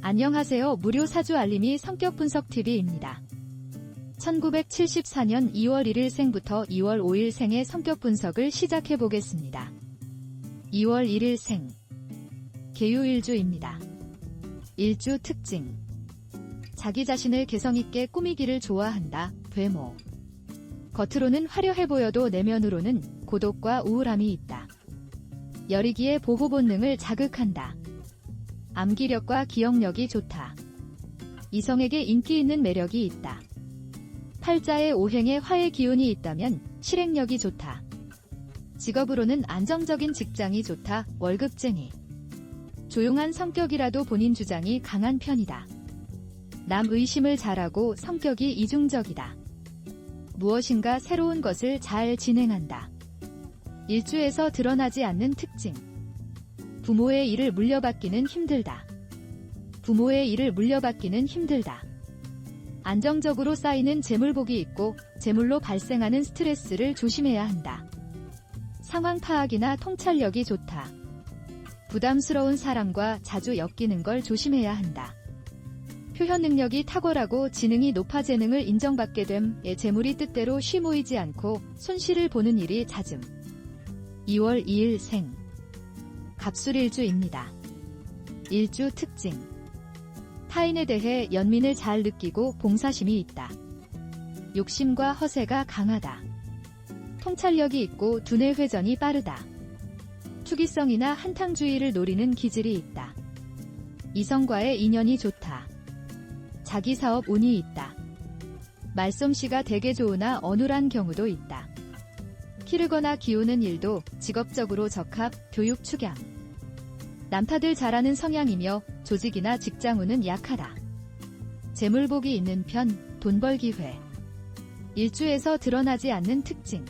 안녕하세요. 무료 사주 알림이 성격 분석 TV입니다. 1974년 2월 1일 생부터 2월 5일 생의 성격 분석을 시작해 보겠습니다. 2월 1일 생 개유일주입니다. 일주 특징 자기 자신을 개성있게 꾸미기를 좋아한다. 괴모 겉으로는 화려해 보여도 내면으로는 고독과 우울함이 있다. 여리기의 보호 본능을 자극한다. 암기력과 기억력이 좋다. 이성에게 인기 있는 매력이 있다. 팔자의 오행에 화의 기운이 있다면 실행력이 좋다. 직업으로는 안정적인 직장이 좋다. 월급쟁이. 조용한 성격이라도 본인 주장이 강한 편이다. 남 의심을 잘하고 성격이 이중적이다. 무엇인가 새로운 것을 잘 진행한다. 일주에서 드러나지 않는 특징. 부모의 일을 물려받기는 힘들다. 부모의 일을 물려받기는 힘들다. 안정적으로 쌓이는 재물복이 있고 재물로 발생하는 스트레스를 조심해야 한다. 상황 파악이나 통찰력이 좋다. 부담스러운 사람과 자주 엮이는 걸 조심해야 한다. 표현 능력이 탁월하고 지능이 높아 재능을 인정받게 됨에 재물이 뜻대로 쉬 모이지 않고 손실을 보는 일이 잦음. 2월 2일 생 갑술일주입니다. 일주 특징 타인에 대해 연민을 잘 느끼고 봉사심이 있다. 욕심과 허세가 강하다. 통찰력이 있고 두뇌 회전이 빠르다. 투기성이나 한탕주의를 노리는 기질이 있다. 이성과의 인연이 좋다. 자기 사업 운이 있다. 말솜씨가 되게 좋으나 어눌한 경우도 있다. 키르거나 기우는 일도 직업적으로 적합, 교육 축양. 남타들 잘하는 성향이며 조직이나 직장운은 약하다. 재물복이 있는 편, 돈 벌 기회. 일주에서 드러나지 않는 특징.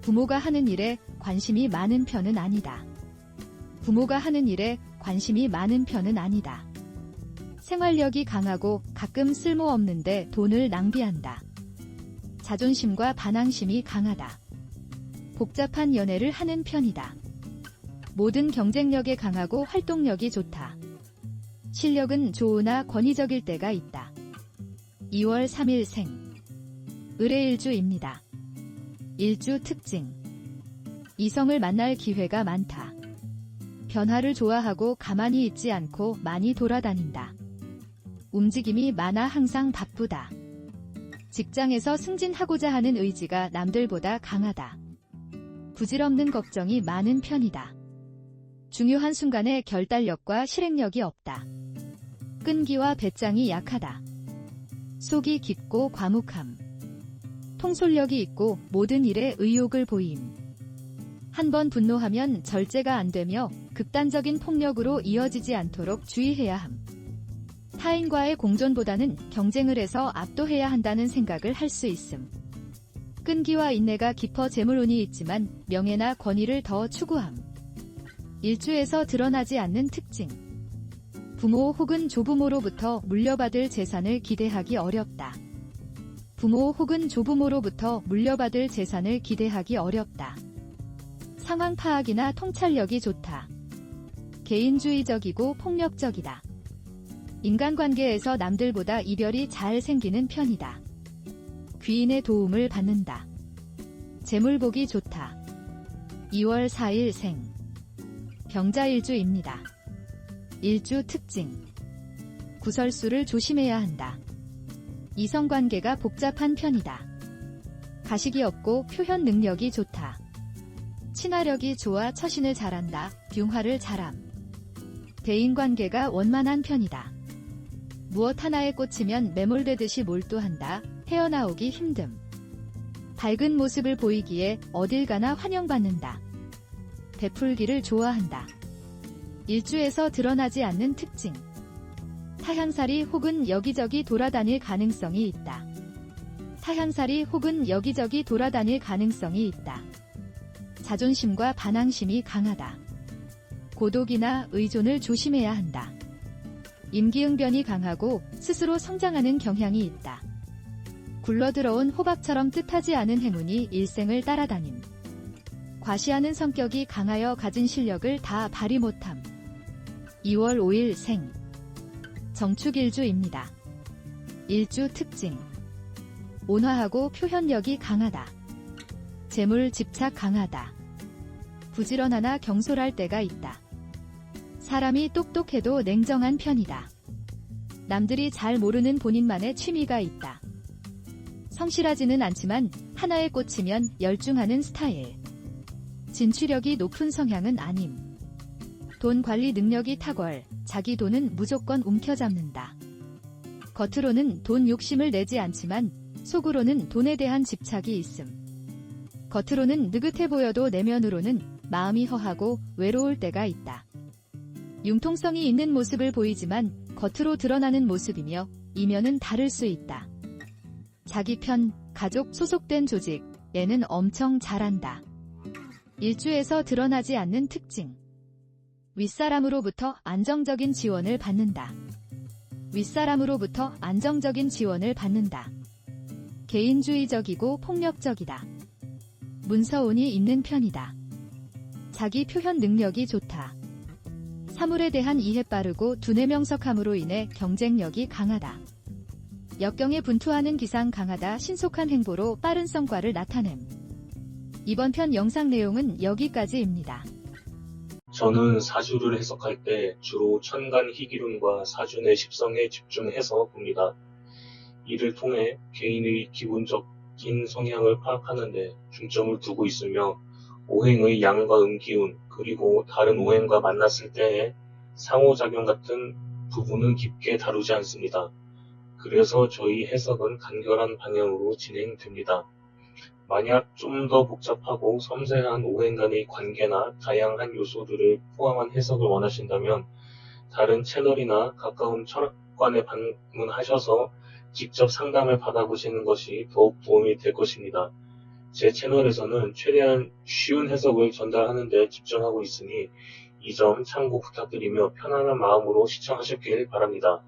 부모가 하는 일에 관심이 많은 편은 아니다. 부모가 하는 일에 관심이 많은 편은 아니다. 생활력이 강하고 가끔 쓸모없는데 돈을 낭비한다. 자존심과 반항심이 강하다. 복잡한 연애를 하는 편이다. 모든 경쟁력에 강하고 활동력이 좋다. 실력은 좋으나 권위적일 때가 있다. 2월 3일 생. 의뢰일주입니다. 일주 특징. 이성을 만날 기회가 많다. 변화를 좋아하고 가만히 있지 않고 많이 돌아다닌다. 움직임이 많아 항상 바쁘다. 직장에서 승진하고자 하는 의지가 남들보다 강하다. 부질없는 걱정이 많은 편이다. 중요한 순간에 결단력과 실행력이 없다. 끈기와 배짱이 약하다. 속이 깊고 과묵함. 통솔력이 있고 모든 일에 의욕을 보임. 한 번 분노하면 절제가 안 되며 극단적인 폭력으로 이어지지 않도록 주의해야 함. 타인과의 공존보다는 경쟁을 해서 압도해야 한다는 생각을 할 수 있음. 끈기와 인내가 깊어 재물운이 있지만 명예나 권위를 더 추구함. 일주에서 드러나지 않는 특징. 부모 혹은 조부모로부터 물려받을 재산을 기대하기 어렵다. 부모 혹은 조부모로부터 물려받을 재산을 기대하기 어렵다. 상황 파악이나 통찰력이 좋다. 개인주의적이고 폭력적이다. 인간관계에서 남들보다 이별이 잘 생기는 편이다. 귀인의 도움을 받는다. 재물복이 좋다. 2월 4일 생. 병자일주입니다. 일주 특징. 구설수를 조심해야 한다. 이성관계가 복잡한 편이다. 가식이 없고 표현 능력이 좋다. 친화력이 좋아 처신을 잘한다. 융화를 잘함. 대인관계가 원만한 편이다. 무엇 하나에 꽂히면 매몰되듯이 몰두한다. 헤어나오기 힘듦. 밝은 모습을 보이기에 어딜 가나 환영받는다. 베풀기를 좋아한다. 일주에서 드러나지 않는 특징. 타향살이 혹은 여기저기 돌아다닐 가능성이 있다. 타향살이 혹은 여기저기 돌아다닐 가능성이 있다. 자존심과 반항심이 강하다. 고독이나 의존을 조심해야 한다. 임기응변이 강하고 스스로 성장하는 경향이 있다. 굴러들어온 호박처럼 뜻하지 않은 행운이 일생을 따라다님. 과시하는 성격이 강하여 가진 실력을 다 발휘 못함. 2월 5일 생. 정축일주입니다. 일주 특징. 온화하고 표현력이 강하다. 재물 집착 강하다. 부지런하나 경솔할 때가 있다. 사람이 똑똑해도 냉정한 편이다. 남들이 잘 모르는 본인만의 취미가 있다. 성실하지는 않지만 하나에 꽂히면 열중하는 스타일. 진취력이 높은 성향은 아님. 돈 관리 능력이 탁월, 자기 돈은 무조건 움켜잡는다. 겉으로는 돈 욕심을 내지 않지만 속으로는 돈에 대한 집착이 있음. 겉으로는 느긋해 보여도 내면으로는 마음이 허하고 외로울 때가 있다. 융통성이 있는 모습을 보이지만 겉으로 드러나는 모습이며 이면은 다를 수 있다. 자기 편, 가족 소속된 조직, 얘는 엄청 잘한다. 일주에서 드러나지 않는 특징. 윗사람으로부터 안정적인 지원을 받는다. 윗사람으로부터 안정적인 지원을 받는다. 개인주의적이고 폭력적이다. 문서운이 있는 편이다. 자기 표현 능력이 좋다. 사물에 대한 이해 빠르고 두뇌 명석함으로 인해 경쟁력이 강하다. 역경에 분투하는 기상 강하다 신속한 행보로 빠른 성과를 나타냄. 이번 편 영상 내용은 여기까지입니다. 저는 사주를 해석할 때 주로 천간 희기운과 사주의 십성에 집중해서 봅니다. 이를 통해 개인의 기본적인 성향을 파악하는데 중점을 두고 있으며 오행의 양과 음기운 그리고 다른 오행과 만났을 때의 상호작용 같은 부분은 깊게 다루지 않습니다. 그래서 저희 해석은 간결한 방향으로 진행됩니다. 만약 좀 더 복잡하고 섬세한 오행 간의 관계나 다양한 요소들을 포함한 해석을 원하신다면 다른 채널이나 가까운 철학관에 방문하셔서 직접 상담을 받아보시는 것이 더욱 도움이 될 것입니다. 제 채널에서는 최대한 쉬운 해석을 전달하는 데 집중하고 있으니 이 점 참고 부탁드리며 편안한 마음으로 시청하셨길 바랍니다.